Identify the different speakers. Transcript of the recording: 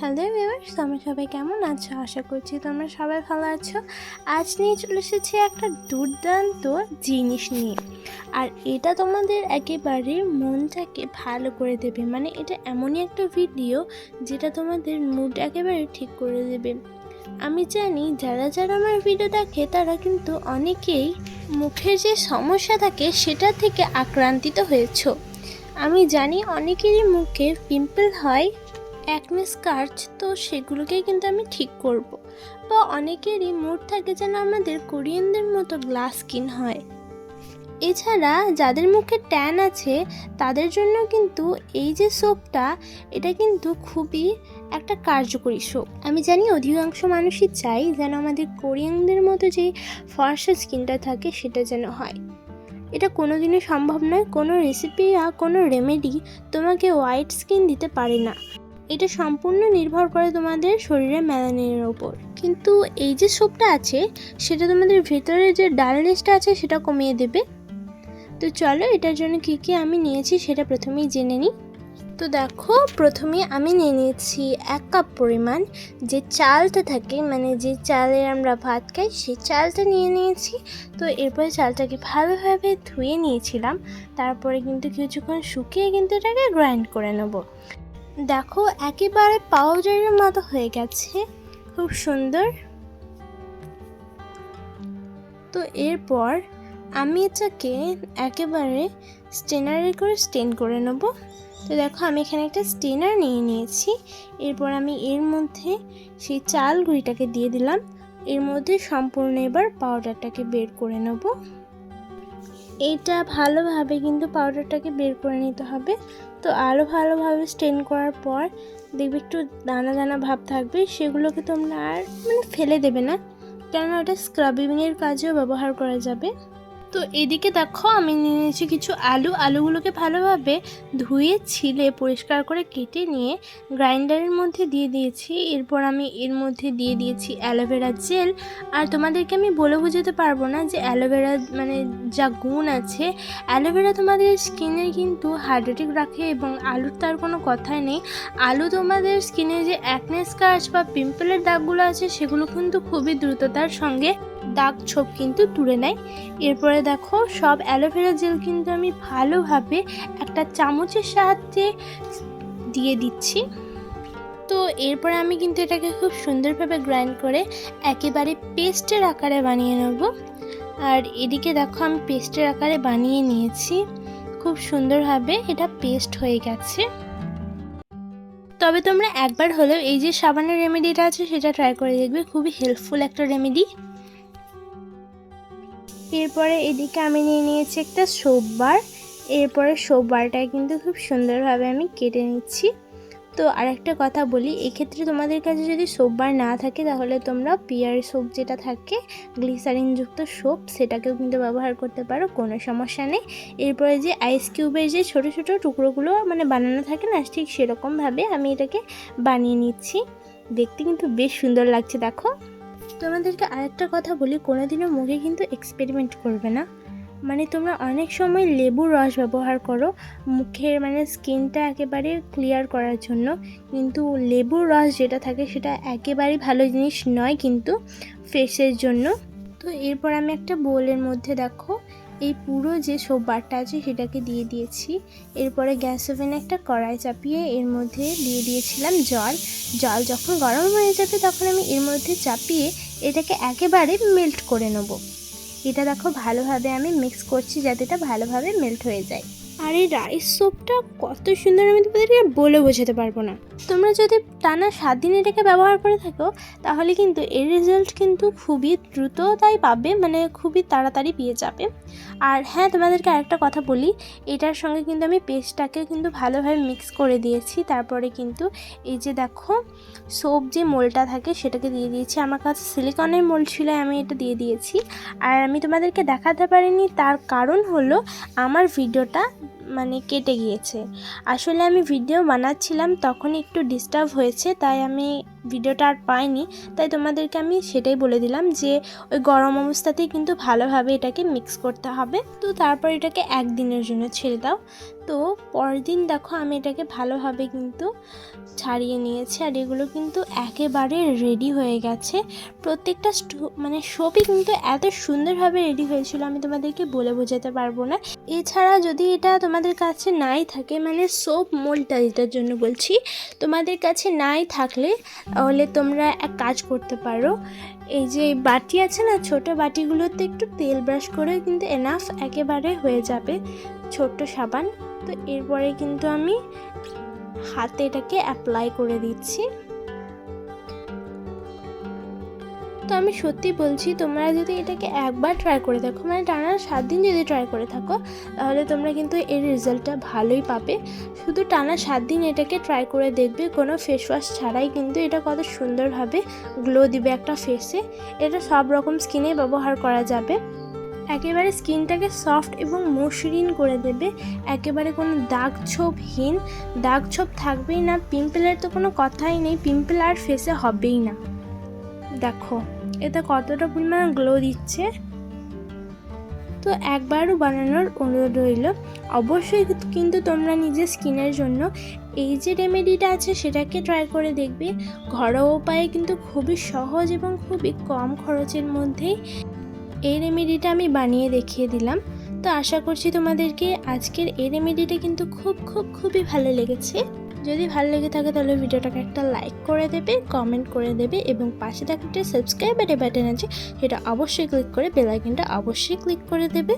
Speaker 1: Hello viewers তোমরা সবাই কেমন আছো? আশা করছি তোমরা সবাই ভালো আছো। আজ নিয়ে চলে এসেছি একটা দুর্দান্ত জিনিস নিয়ে। আর এটা তোমাদের একেবারে মনটাকে ভালো করে দেবে। মানে এটা এমনই একটা ভিডিও যেটা তোমাদের মুড একেবারে ঠিক করে দেবে। আমি জানি যারা যারা আমার ভিডিও দেখে, তারা কিন্তু অনেকেই মুখের যে সমস্যা থাকে, সেটা থেকে আক্রান্তিত হয়েছো। আমি জানি অনেকেরই মুখে পিম্পল হয় অ্যাকনে স্কার্চ তো সেগুলোকেই কিন্তু আমি ঠিক করব। বা অনেকেরই মুড থাকে যেন আমাদের কোরিয়ানদের মতো গ্লাস স্কিন হয়। এছাড়া যাদের মুখে ট্যান আছে, তাদের জন্য কিন্তু এই যে সোপটা, এটা কিন্তু খুবই একটা কার্যকরী সোপ। আমি জানি অধিকাংশ মানুষই চাই যেন আমাদের কোরিয়ানদের মতো যে ফর্সা স্কিনটা থাকে, সেটা যেন হয়। এটা কোনোদিনই সম্ভব নয়, কোনো রেসিপি বা কোনো রেমেডি তোমাকে হোয়াইট স্কিন দিতে পারে না। এটা সম্পূর্ণ নির্ভর করে তোমাদের শরীরে ম্যালানিনের ওপর কিন্তু এই যে সোপটা আছে, সেটা তোমাদের ভেতরে যে ডালনেসটা আছে, সেটা কমিয়ে দেবে। তো চলো, এটার জন্য কী কী আমি নিয়েছি সেটা প্রথমেই জেনে নিই। তো দেখো, প্রথমে আমি নিয়ে নিয়েছি এক কাপ পরিমাণ যে চালটা থাকে মানে যে চালের আমরা ভাত খাই, সেই চালটা নিয়ে নিয়েছি। তো এরপরে চালটাকে ভালোভাবে ধুয়ে নিয়েছিলাম। তারপরে কিন্তু কিছুক্ষণ শুকিয়ে কিন্তু এটাকে গ্রাইন্ড করে নেব। দেখো, একেবারে পাউডারের মতো হয়ে গেছে। খুব সুন্দর। তো এরপর আমি এটাকে একেবারে স্টেনারে করে স্টেন করে নেব। তো দেখো, আমি এখানে একটা স্টেনার নিয়ে নিয়েছি। এরপর আমি এর মধ্যে সেই চাল গুঁড়িটাকে দিয়ে দিলাম। এর মধ্যে সম্পূর্ণ এবার পাউডারটাকে বের করে নেব। এইটা ভালোভাবে কিন্তু পাউডারটাকে বের করে নিতে হবে। তো আরও ভালোভাবে স্টেন করার পর দেখবে একটু দানা দানা ভাব থাকবে, সেগুলোকে তোমরা আর মানে ফেলে দেবে না। কেননা ওটা স্ক্রাবিংয়ের কাজেও ব্যবহার করা যাবে। তো এদিকে দেখো আমি নিয়ে নিয়েছি কিছু আলু। আলুগুলোকে ভালোভাবে ধুয়ে, ছিলে, পরিষ্কার করে কেটে নিয়ে গ্রাইন্ডারের মধ্যে দিয়ে দিয়েছি। এরপর আমি এর মধ্যে দিয়ে দিয়েছি অ্যালোভেরা জেল। আর তোমাদেরকে আমি বলে বোঝাতে পারব না যে অ্যালোভেরা মানে যা গুণ আছে, অ্যালোভেরা তোমাদের স্কিনে কিন্তু হাইড্রেটিক রাখে এবং আলুর তার কোনো কথাই নেই। আলু তোমাদের স্কিনে যে অ্যাকনে স্কার্চ বা পিম্পলের দাগগুলো আছে, সেগুলো কিন্তু খুবই দ্রুততার সঙ্গে দাগ ছোপ কিন্তু তুলে নেয়। এরপরে দেখো, সব অ্যালোভেরা জেল কিন্তু আমি ভালোভাবে একটা চামচের সাহায্যে দিয়ে দিচ্ছি। তো এরপরে আমি কিন্তু এটাকে খুব সুন্দরভাবে গ্রাইন্ড করে একেবারে পেস্টের আকারে বানিয়ে নেব। আর এদিকে দেখো, আমি পেস্টের আকারে বানিয়ে নিয়েছি। খুব সুন্দরভাবে এটা পেস্ট হয়ে গেছে। তবে তোমরা একবার হলেও এই যে সাবানের রেমেডিটা আছে, সেটা ট্রাই করে দেখবে। খুবই হেল্পফুল একটা রেমেডি। এরপরে এদিকে আমি নিয়ে নিয়েছি একটা সোববার এরপরে সোববারটা কিন্তু খুব সুন্দরভাবে আমি কেটে নিচ্ছি। তো আরেকটা কথা বলি, এক্ষেত্রে তোমাদের কাছে যদি সোপবার না থাকে, তাহলে তোমরা পিয়ার সোপ যেটা থাকে গ্লিসারিনযুক্ত সোপ সেটাকেও কিন্তু ব্যবহার করতে পারো, কোনো সমস্যা নেই। এরপরে যে আইস কিউবের যে ছোটো ছোটো টুকরোগুলো মানে বানানো থাকে না, ঠিক সেরকমভাবে আমি এটাকে বানিয়ে নিচ্ছি। দেখতে কিন্তু বেশ সুন্দর লাগছে, দেখো। তোমাদেরকে আরেকটা কথা বলি, কোনোদিনও মুখে কিন্তু এক্সপেরিমেন্ট করবে না। মানে তোমরা অনেক সময় লেবুর রস ব্যবহার করো, মুখের মানে স্কিনটা একেবারে ক্লিয়ার করার জন্য। কিন্তু লেবুর রস যেটা থাকে সেটা একেবারেই ভালো জিনিস নয় কিন্তু ফেসের জন্য। তো এরপর আমি একটা বোলের মধ্যে দেখো, এই পুরো যে সোপবারটা আছে সেটাকে দিয়ে দিয়েছি। এরপরে গ্যাস ওভেনে একটা কড়াই চাপিয়ে এর মধ্যে দিয়ে দিয়েছিলাম জল। জল যখন গরম হয়ে যাবে তখন আমি এর মধ্যে চাপিয়ে এটাকে একেবারে মেল্ট করে নেব। এটা দেখো ভালোভাবে আমি মিক্স করছি যাতে এটা ভালোভাবে মেল্ট হয়ে যায়। আর এই রাইস সোপটা কত সুন্দর আমি তোমাদেরকে বলে বোঝাতে পারব না। তোমরা যদি টানা সাত দিন এটাকে ব্যবহার করে থাকো, তাহলে কিন্তু এর রেজাল্ট কিন্তু খুবই দ্রুত তাই পাবে মানে খুবই তাড়াতাড়ি পেয়ে যাবে। আর হ্যাঁ তোমাদেরকে আরেকটা কথা বলি, এটার সঙ্গে কিন্তু আমি পেস্টটাকে কিন্তু ভালোভাবে মিক্স করে দিয়েছি। তারপরে কিন্তু এই যে দেখো সোপ যে মোলটা থাকে সেটাকে দিয়ে দিয়েছি। আমার কাছে সিলিকনের মোল ছিল, আমি এটা দিয়ে দিয়েছি। আর আমি তোমাদেরকে দেখাতে পারিনি, তার কারণ হলো আমার ভিডিওটা মানে কেটে গিয়েছে। আসলে আমি ভিডিও বানাচ্ছিলাম তখন একটু ডিস্টার্ব হয়েছে তাই আমি ভিডিওটা আর পাইনি, তাই তোমাদেরকে আমি সেটাই বলে দিলাম যে ওই গরম অবস্থাতেই কিন্তু ভালোভাবে এটাকে মিক্স করতে হবে। তো তারপর এটাকে একদিনের জন্য ছেড়ে দাও। তো পরের দিন দেখো আমি এটাকে ভালোভাবে কিন্তু ছাড়িয়ে নিয়েছি আর এগুলো কিন্তু একেবারে রেডি হয়ে গেছে। প্রত্যেকটা মানে সোপই কিন্তু এত সুন্দরভাবে রেডি হয়েছিল আমি তোমাদেরকে বলে বোঝাতে পারব না। এছাড়া যদি এটা তোমাদের কাছে নাই থাকে মানে সোপ মোলটা যেটার জন্য বলছি, তোমাদের কাছে নাই থাকলে তাহলে তোমরা এক কাজ করতে পারো। এই যে বাটি আছে না, ছোট বাটিগুলোতে একটু তেল ব্রাশ করে কিন্তু এনাফ একেবারে হয়ে যাবে ছোট্ট সাবান। তো এরপরে কিন্তু আমি হাতে এটাকে অ্যাপ্লাই করে দিচ্ছি। তো আমি সত্যি বলছি, তোমরা যদি এটাকে একবার ট্রাই করে দেখো মানে টানা সাত দিন যদি ট্রাই করে থাকো, তাহলে তোমরা কিন্তু এর রেজাল্টটা ভালোই পাবে। শুধু টানা সাত দিন এটাকে ট্রাই করে দেখবে, কোনো ফেস ওয়াশ ছাড়াই কিন্তু এটা কত সুন্দরভাবে গ্লো দিবে একটা ফেসে এটা সব রকম স্কিনে ব্যবহার করা যাবে। একেবারে স্কিনটাকে সফট এবং মসৃণ করে দেবে। একেবারে কোনো দাগ ছোপহীন, দাগ ছোপ থাকবেই না পিম্পলের তো কোনো কথাই নেই পিম্পল আর ফেসে হবেই না। দেখো। এতে কতটা পরিমাণ গ্লো দিচ্ছে? তো একবারও বানানোর অনুরোধ রইল। অবশ্যই কিন্তু তোমরা নিজের স্কিনের জন্য এই যে রেমেডিটা আছে সেটাকে ট্রাই করে দেখবে। ঘরোয়া উপায়ে কিন্তু খুবই সহজ এবং খুবই কম খরচের মধ্যেই এই রেমেডিটা আমি বানিয়ে দেখিয়ে দিলাম। তো আশা করছি তোমাদেরকে আজকের এই রেমেডিটা কিন্তু খুব খুব, খুবই ভালো লেগেছে। যদি ভালো লেগে থাকে তাহলে ভিডিওটাকে একটা লাইক করে দেবে কমেন্ট করে দেবে এবং পাশে থাকা একটা সাবস্ক্রাইবারের বাটন আছে, সেটা অবশ্যই ক্লিক করে বেল আইকনটা অবশ্যই ক্লিক করে দেবে।